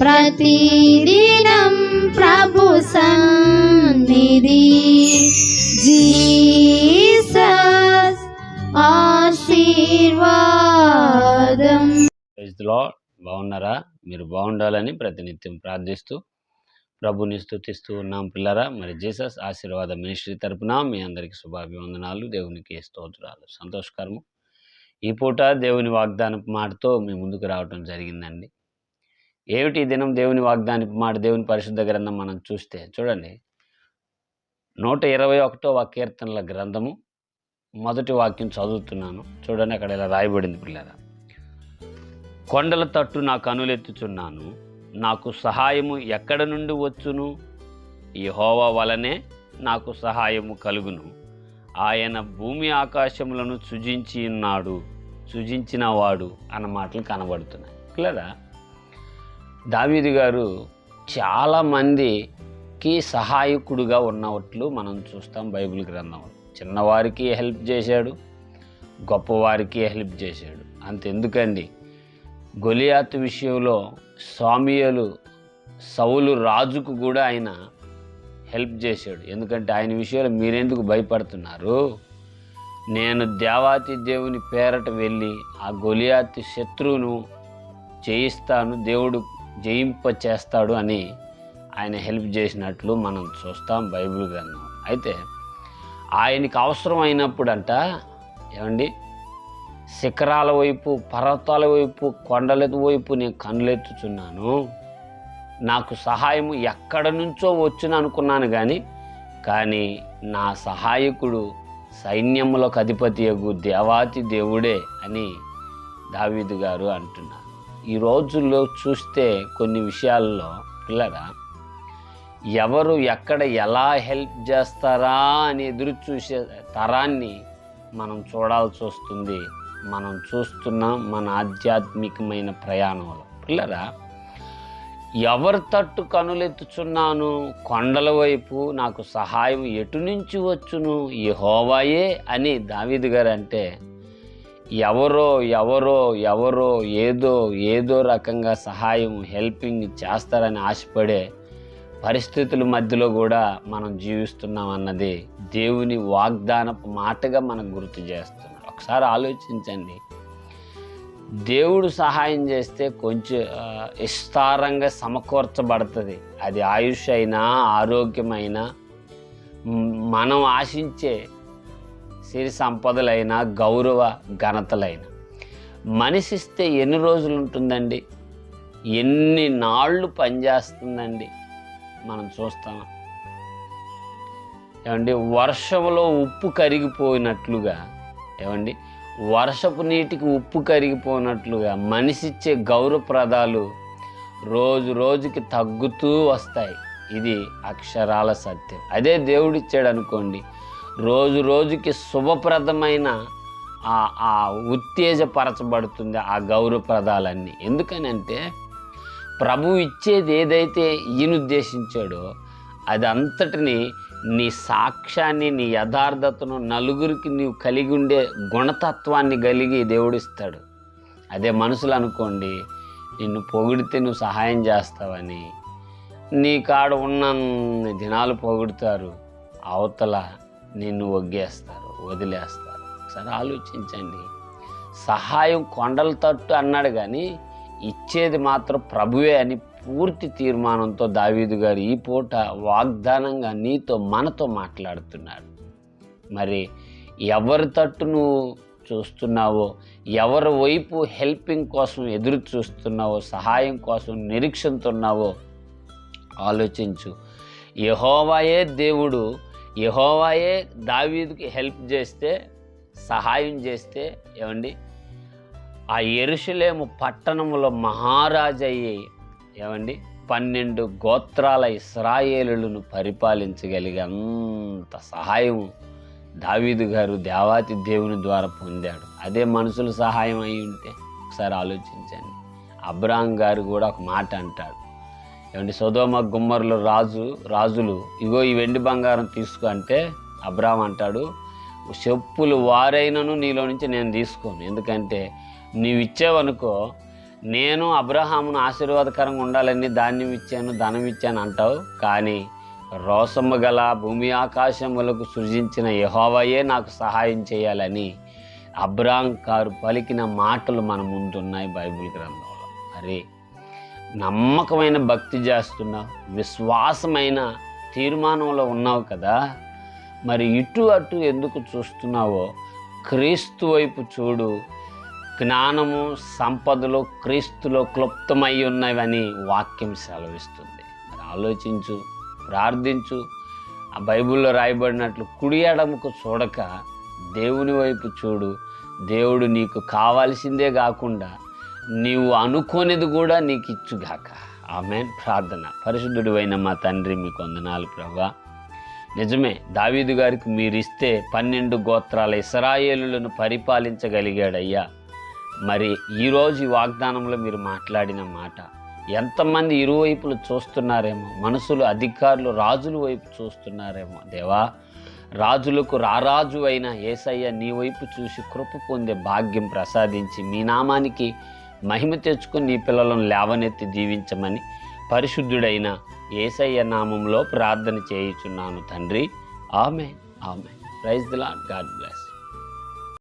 ప్రతిదినం ప్రభు సన్నిధి. జీసస్ ఆశీర్వాదం. బాగున్నారా? మీరు బాగుండాలని ప్రతినిత్యం ప్రార్థిస్తూ ప్రభుని స్థుతిస్తూ ఉన్నాం పిల్లరా. మరి జీసస్ ఆశీర్వాద మినిస్ట్రీ తరపున మీ అందరికీ శుభాభివందనాలు. దేవునికి స్తోత్రాలు. సంతోషకరము. ఈ పూట దేవుని వాగ్దాన మాటతో మీ ముందుకు రావటం జరిగిందండి. ఏమిటి దినం దేవుని వాగ్దాని మాట దేవుని పరిశుద్ధ గ్రంథం మనం చూస్తే? చూడండి. నూట ఇరవై ఒకటో కీర్తనల గ్రంథము. మొదటి వాక్యం చదువుతున్నాను. చూడండి అక్కడ ఇలా రాయబడింది పిల్లల కొండల తట్టు నా కనులెత్తుచున్నాను నాకు సహాయము ఎక్కడ నుండి వచ్చును? యెహోవా వలనే నాకు సహాయము కలుగును. ఆయన భూమి ఆకాశములను సృజించి ఉన్నాడు సృజించినవాడు అన్న మాటలు కనబడుతున్నాయి. పిల్లరా దావీదు గారు చాలామందికి సహాయకుడుగా ఉన్నట్లు మనం చూస్తాం బైబిల్ గ్రంథంలో చిన్నవారికి హెల్ప్ చేశాడు గొప్పవారికి హెల్ప్ చేశాడు. అంతెందుకండి గొలియాత్ విషయంలో స్వామియలు సౌలు రాజుకు కూడా ఆయన హెల్ప్ చేశాడు. ఎందుకంటే ఆయన విషయంలో మీరెందుకు భయపడుతున్నారు? నేను దేవాతి దేవుని పేరట వెళ్ళి ఆ గొలియాతి శత్రువును చేయిస్తాను దేవుడు జయింప చేస్తాడు అని ఆయన హెల్ప్ చేసినట్లు మనం చూస్తాం బైబిల్ గ్రంథం. అయితే ఆయనకి అవసరం అయినప్పుడంట ఏమండి? శిఖరాల వైపు పర్వతాల వైపు కొండల వైపు నేను కనులెత్తుచున్నాను. నాకు సహాయం ఎక్కడ నుంచో వచ్చును అనుకున్నాను కానీ కానీ నా సహాయకుడు సైన్యములకు అధిపతి దేవాతి దేవుడే అని దావీదు గారు అంటున్నారు. ఈ రోజుల్లో చూస్తే కొన్ని విషయాల్లో పిల్లరా ఎవరు ఎక్కడ ఎలా హెల్ప్ చేస్తారా అని ఎదురు చూసే తరాన్ని మనం చూడాల్సి వస్తుంది. మనం చూస్తున్న మన ఆధ్యాత్మికమైన ప్రయాణంలో. పిల్లరా ఎవరి తట్టు కనులెత్తుచున్నాను? కొండల వైపు నాకు సహాయం ఎటు నుంచి వచ్చును? ఈ హోవాయే అని దావీదు గారు అంటే ఎవరో ఎవరో ఎవరో ఏదో ఏదో రకంగా సహాయం హెల్పింగ్ చేస్తారని ఆశపడే పరిస్థితుల మధ్యలో కూడా మనం జీవిస్తున్నాం అన్నది దేవుని వాగ్దానపు మాటగా మనకు గుర్తు చేస్తున్నాడు ఒకసారి ఆలోచించండి. దేవుడు సహాయం చేస్తే కొంచెం విస్తారంగా సమకూర్చబడుతుంది. అది ఆయుష్ అయినా ఆరోగ్యమైనా మనం ఆశించే సిరి సంపదలైన గౌరవ ఘనతలైన. మనిషిస్తే ఎన్ని రోజులు ఉంటుందండి ఎన్ని నాళ్ళు పనిచేస్తుందండి? మనం చూస్తాం ఏమండి వర్షంలో ఉప్పు కరిగిపోయినట్లుగా ఏమండి వర్షపు నీటికి ఉప్పు కరిగిపోయినట్లుగా మనిషిచ్చే గౌరవప్రదాలు రోజు రోజుకి తగ్గుతూ వస్తాయి. ఇది అక్షరాల సత్యం. అదే దేవుడిచ్చాడు అనుకోండి రోజు రోజుకి శుభప్రదమైన ఆ ఆ ఉత్తేజపరచబడుతుంది ఆ గౌరవప్రదాలన్నీ. ఎందుకనంటే ప్రభు ఇచ్చేది ఏదైతే ఈయన ఉద్దేశించాడో అది అంతటిని నీ సాక్ష్యాన్ని నీ యథార్థతను నలుగురికి నీవు కలిగి ఉండే గుణతత్వాన్ని కలిగి దేవుడిస్తాడు అదే మనసులు అనుకోండి నిన్ను పొగిడితే నువ్వు సహాయం చేస్తావని నీ కాడ ఉన్న దినాలు పొగుడుతారు అవతల నిన్ను ఒగ్గేస్తారు వదిలేస్తారు. ఒకసారి ఆలోచించండి. సహాయం కొండల తట్టు అన్నాడు కానీ ఇచ్చేది మాత్రం ప్రభువే అని పూర్తి తీర్మానంతో దావీదు గారు ఈ పూట వాగ్దానంగా నీతో మనతో మాట్లాడుతున్నాడు మరి ఎవరి తట్టు నువ్వు చూస్తున్నావో ఎవరి వైపు హెల్పింగ్ కోసం ఎదురు చూస్తున్నావో సహాయం కోసం నిరీక్షణతో ఉన్నావో ఆలోచించు. యహోవాయే దేవుడు యహోవాయే దావీదుకి హెల్ప్ చేస్తే సహాయం చేస్తే ఏమండి? ఆ ఎరుషులేము పట్టణములో మహారాజయ్యి ఏమండి? పన్నెండు గోత్రాల ఇస్రాయేలులను పరిపాలించగలిగే అంత సహాయం దావీదు గారు దేవాతి దేవుని ద్వారా పొందాడు. అదే మనుషుల సహాయం అయి ఉంటే ఒకసారి ఆలోచించండి. అబ్రాహం గారు కూడా ఒక మాట అంటాడు. ఏమండి సోదోమ గుమ్మరులు రాజు రాజులు ఇగో ఈ వెండి బంగారం తీసుకో అంటే అబ్రాహం అంటాడు చెప్పులు వారైనను నీలో నుంచి నేను తీసుకోను. ఎందుకంటే నీవు ఇచ్చావనుకో నేను అబ్రహామును ఆశీర్వాదకరంగా ఉండాలని ధాన్యం ఇచ్చాను ధనం ఇచ్చాను అంటావు కానీ రోసమ్మ గల భూమి ఆకాశములకు సృజించిన యహోవయే నాకు సహాయం చేయాలని అబ్రాం కారు పలికిన మాటలు మన ముందున్నాయి బైబిల్ గ్రంథంలో. అరే నమ్మకమైన భక్తి చేస్తున్నావు విశ్వాసమైన తీర్మానంలో ఉన్నావు కదా మరి ఇటు అటు ఎందుకు చూస్తున్నావో క్రీస్తు వైపు చూడు. జ్ఞానము సంపదలు క్రీస్తులో క్లుప్తమై ఉన్నవని వాక్యం సెలవిస్తుంది. మరి ఆలోచించు ప్రార్థించు. ఆ బైబిల్లో రాయబడినట్లు కుడి ఎడముకు చూడక దేవుని వైపు చూడు. దేవుడు నీకు కావాల్సిందే కాకుండా నీవు అనుకోనిది కూడా నీకు ఇచ్చుగాక ఆమె ప్రార్థన. పరిశుద్ధుడు అయిన మా తండ్రి మీకు వందనాలు ప్రభా. నిజమే దావీదు గారికి మీరిస్తే పన్నెండు గోత్రాల ఇసరాయేలులను పరిపాలించగలిగాడయ్యా. మరి ఈరోజు ఈ వాగ్దానంలో మీరు మాట్లాడిన మాట ఎంతమంది ఇరువైపులు చూస్తున్నారేమో మనసులు అధికారులు రాజుల వైపు చూస్తున్నారేమో దేవా. రాజులకు రారాజు అయిన ఏసయ్య నీ వైపు చూసి కృప పొందే భాగ్యం ప్రసాదించి మీ నామానికి మహిమ తెచ్చుకుని నీ పిల్లలను లేవనెత్తి జీవించమని పరిశుద్ధుడైన ఏసయ్య నామంలో ప్రార్థన చేయుచున్నాను తండ్రి. ఆమె ఆమె praise the Lord God bless.